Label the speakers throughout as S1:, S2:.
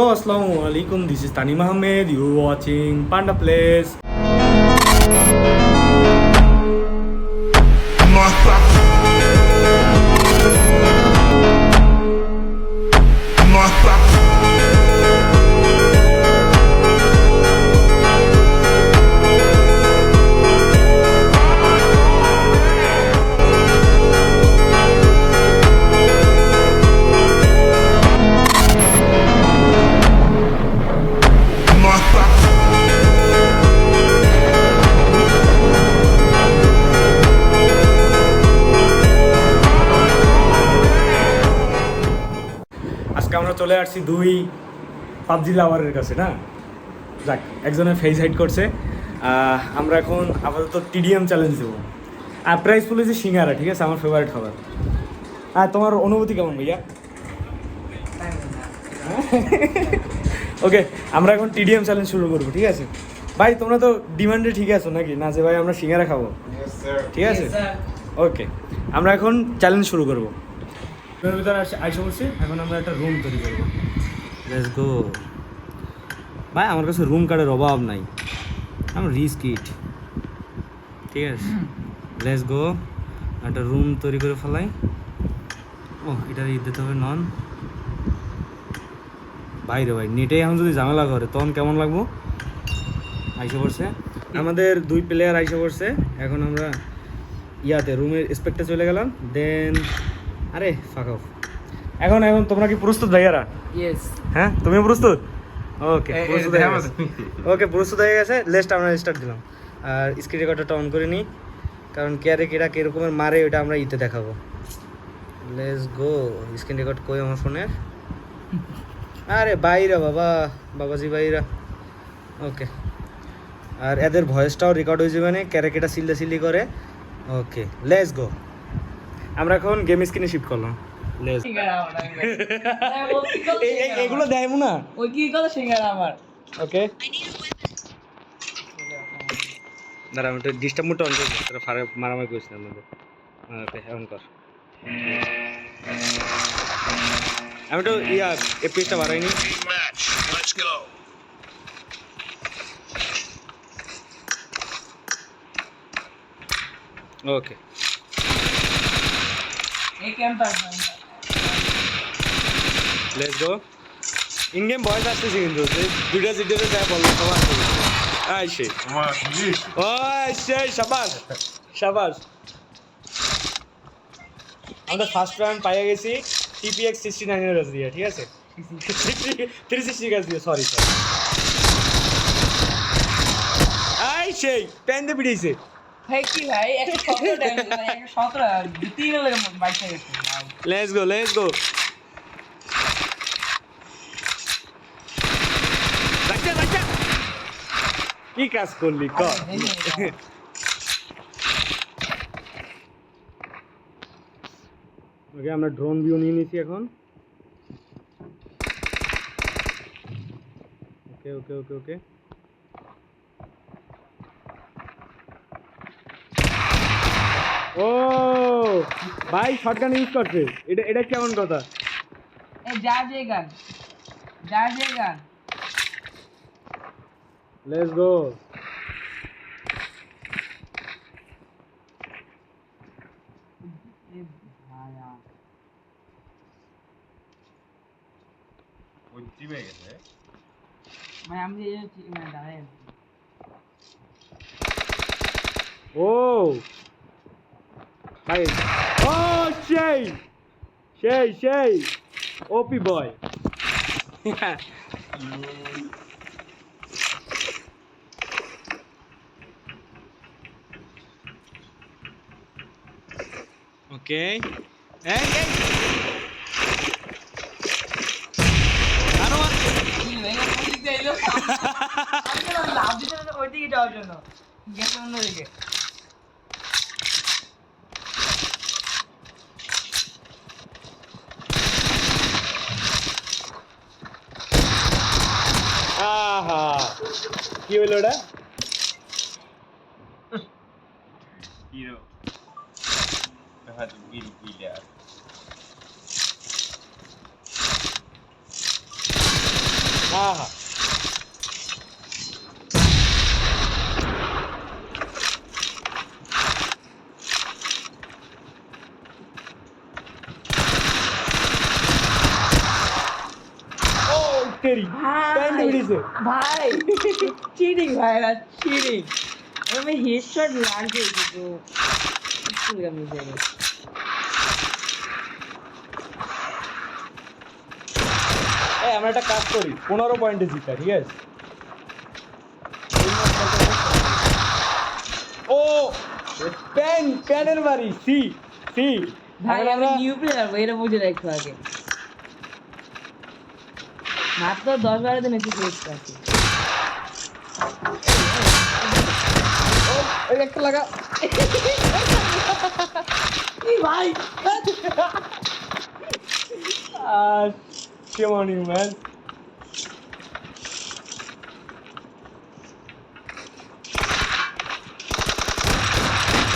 S1: Hello, Assalamu alaikum. This is Tanim Ahmed. You're watching Panda Place. চলে আসছি দুই PUBG লাভারের কাছে না? যাক একজনের ফেস হাইড করছে। আমরা এখন আপাতত টিডিএম চ্যালেঞ্জ দেবো। আর প্রাইস বলেছি সিঙ্গারা ঠিক আছে? আমার ফেভারিট খাবার। আর তোমার অনুভূতি কেমন ভাইয়া? ওকে আমরা এখন টিডিএম চ্যালেঞ্জ শুরু করব ঠিক আছে? ভাই তোমরা তো ডিমান্ডে ঠিক আছো নাকি? না যে ভাই আমরা সিঙ্গারা খাব? ঠিক আছে? ওকে আমরা এখন চ্যালেঞ্জ শুরু করব। রুমের ভিতরে আইসা বলছি এখন আমরা একটা রুম তৈরি করব। লেটস গো ভাই আমার কাছে রুম কার্ডের অভাব নাই। আমার রিস্ক ইট ঠিক আছে? লেটস গো একটা রুম তৈরি করে ফেলাই। ও এটা ঈদ দিতে হবে নন ভাই রে ভাই নেটে এখন যদি ঝামেলা করে তখন কেমন লাগবো? আইসে পড়ছে। আমাদের দুই প্লেয়ার আইসে পড়ছে। এখন আমরা ইয়াতে রুমের স্পেকটা চলে গেলাম। দেন আরে ফাঁকা এখন এখন তোমরা কি প্রস্তুত ভাইয়ারা
S2: ইয়েস
S1: হ্যাঁ? তুমিও প্রস্তুত ওকে প্রস্তুত হয়ে গেছে ওকে প্রস্তুত হয়ে গেছে। লেস্ট আমরা স্টার্ট দিলাম। আর স্ক্রিন রেকর্ডারটা অন করে নিই। কারণ কেয়ারে কেরা কিরকমের মারে ওটা আমরা ইতে দেখাবো। লেস গো স্ক্রিন রেকর্ড কই আমার ফোনের? আরে বাইরা বাবা। বাবাজি বাইরা ওকে আর এদের ভয়েসটাও রেকর্ড হয়ে যাবে না ক্যারে কেটা সিল্লা সিল্লি করে। ওকে লেস গো আমরা এখন গেম স্ক্রিনে শিফট করলাম।
S2: হ্যাঁ,
S1: এগুলো? দেয়মু না?
S2: ওই কি কথা সিঙ্গারা আমার?
S1: ওকে দাঁড়া আমি একটু ডিস্টার্ব মোডটা অন করি তোরা ফারে মারামারি করিস না আমাদের। ওকে অন কর। আমি তো ইয়া এপিএসটা বাড়াইনি। Okay let's go in game voice আসতেছে কিন্তু, যে দুইটা সিটিতে যায় বলল সবার আসতেছে আই সে। ও সে শাবাশ শাবাশ আমরা ফার্স্ট রাউন্ড পাইয়ে গেছি টিপিএক্স সিক্সটি নাইনের কাছ দিয়ে, ঠিক আছে? থ্রি সিক্সটির কাছ দিয়ে সরি সরি আই সেই প্যান দিয়ে পিটিয়েছে লেটস গো লেটস গো কি কাজ করলি ক
S2: আরে, দেখি এটা।
S1: ওকে আমরা ড্রোন ভিউ নিয়ে নিয়েছি এখন ওকে ওকে ওকে ওকে ও ভাই শটগান ইউজ করছে। এটা এটা কেমন কথা?
S2: এই যা যে গান যা যে গান।
S1: লেটস গো
S2: এ ভাই আ। আমি এই দাঁড়াই
S1: ও ভাই ও সেই সেই সেই ওপি বয় ওকে এই
S2: দিতে দিতে ওই দিকে যাওয়ার জন্য। গেছে অন্যদিকে
S3: ¿Qué olora? Hiro. Deja tu
S1: will pelear. Ajá. Pant
S2: ভাই চিটিং ভাই না চিটিং আমি হেডশট লাগছে কিন্তু। আমি জানি।
S1: এই আমরা একটা কাজ করি। পনেরো পয়েন্টে জিতা ঠিক আছে ও প্যান প্যানের বাড়ি সি সি
S2: ভাই আমি
S1: আমরা
S2: নিউ প্লেয়ার এটা বুঝে রাখো আগে। মাত্র দশ বারো দিন এসে খেলতে আছি
S1: ওই একটা লাগা
S2: এই ভাই
S1: আর কেমন ম্যান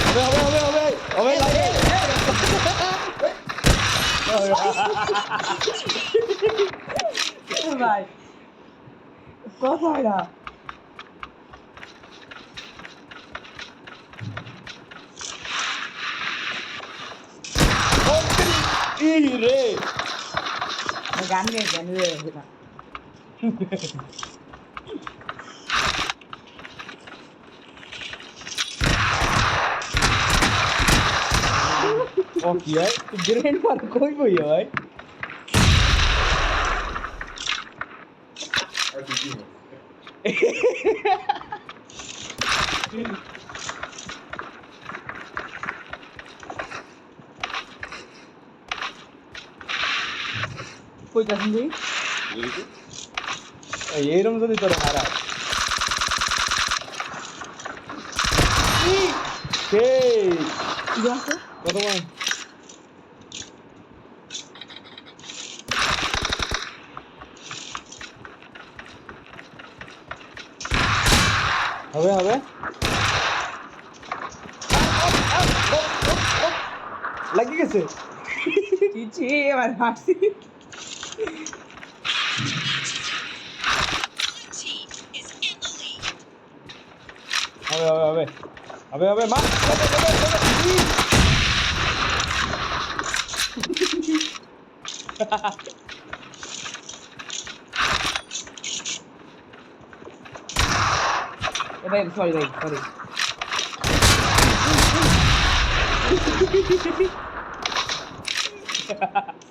S1: হবে হবে হবে হবে হবে লাগে
S2: ভাই কথা না
S1: ই রে
S2: গান গেয়ে গান গেয়ে না
S1: ও কি হয় গ্রেন মার কই বই হয়
S2: কই যাচ্ছেন তুই
S1: এইরকম যদি তোর হারা সেই
S2: কি আছে
S1: কত মান হবে হবে লাগি গেছে
S2: চিচি এবার হাসি
S1: হবে হবে হবে হবে হবে মা হবে, হবে, হবে, ই!
S2: এ ভাই সরি ভাই সরি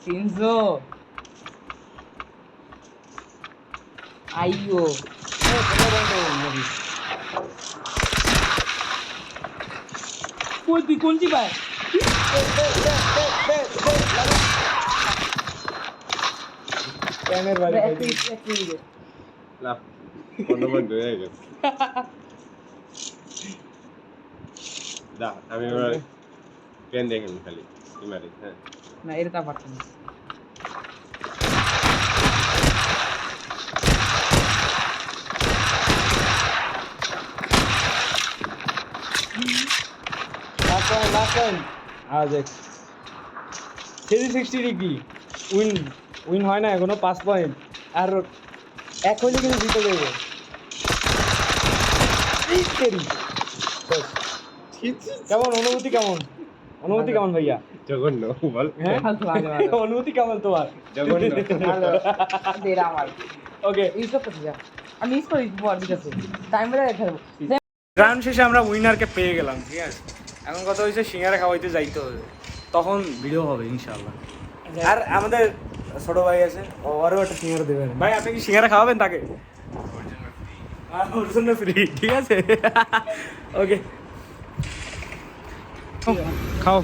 S2: সিনজো আইও কই তুই কোন চিপায়
S1: প্যানের বাড়ি
S2: এক মিনিট এক মিনিট
S3: লাভ অন্য বন্ধ হয়ে গেছে দা আমি পেন দেখেন খালি ইমারি হ্যাঁ
S2: না এটা পারতাম না
S1: লাস্ট পয়েন্ট লাস্ট পয়েন্ট আজ three sixty degree win win হয় না এখনও পাঁচ পয়েন্ট আর এক হইলে কিন্তু জিতে যাবে। কেমন অনুভূতি কেমন? অনুভূতি কেমন ভাইয়া?
S3: জঘন্য বল।
S1: হ্যাঁ?
S2: ভালো, ভালো, ভালো।
S1: অনুভূতি কেমন তোমার?
S3: জঘন্য।
S2: আমার।
S1: ওকে
S2: যা আমি ইউজ করি পর দিতেছি টাইম বেলা খেলব।
S1: রাউন্ড শেষে আমরা উইনারকে পেয়ে গেলাম ঠিক আছে? এখন কথা হয়েছে সিঙ্গারা খাওয়াইতে যাইতে হবে। তখন ভিডিও হবে ইনশাল্লাহ আর আমাদের ছোট ভাই আছে ও- ওরও একটা সিঙ্গারা দেবেন ভাই আপনি কি সিঙ্গারা খাওয়াবেন তাকে? ওর জন্য ফ্রি ঠিক আছে? ওকে
S2: खाऊ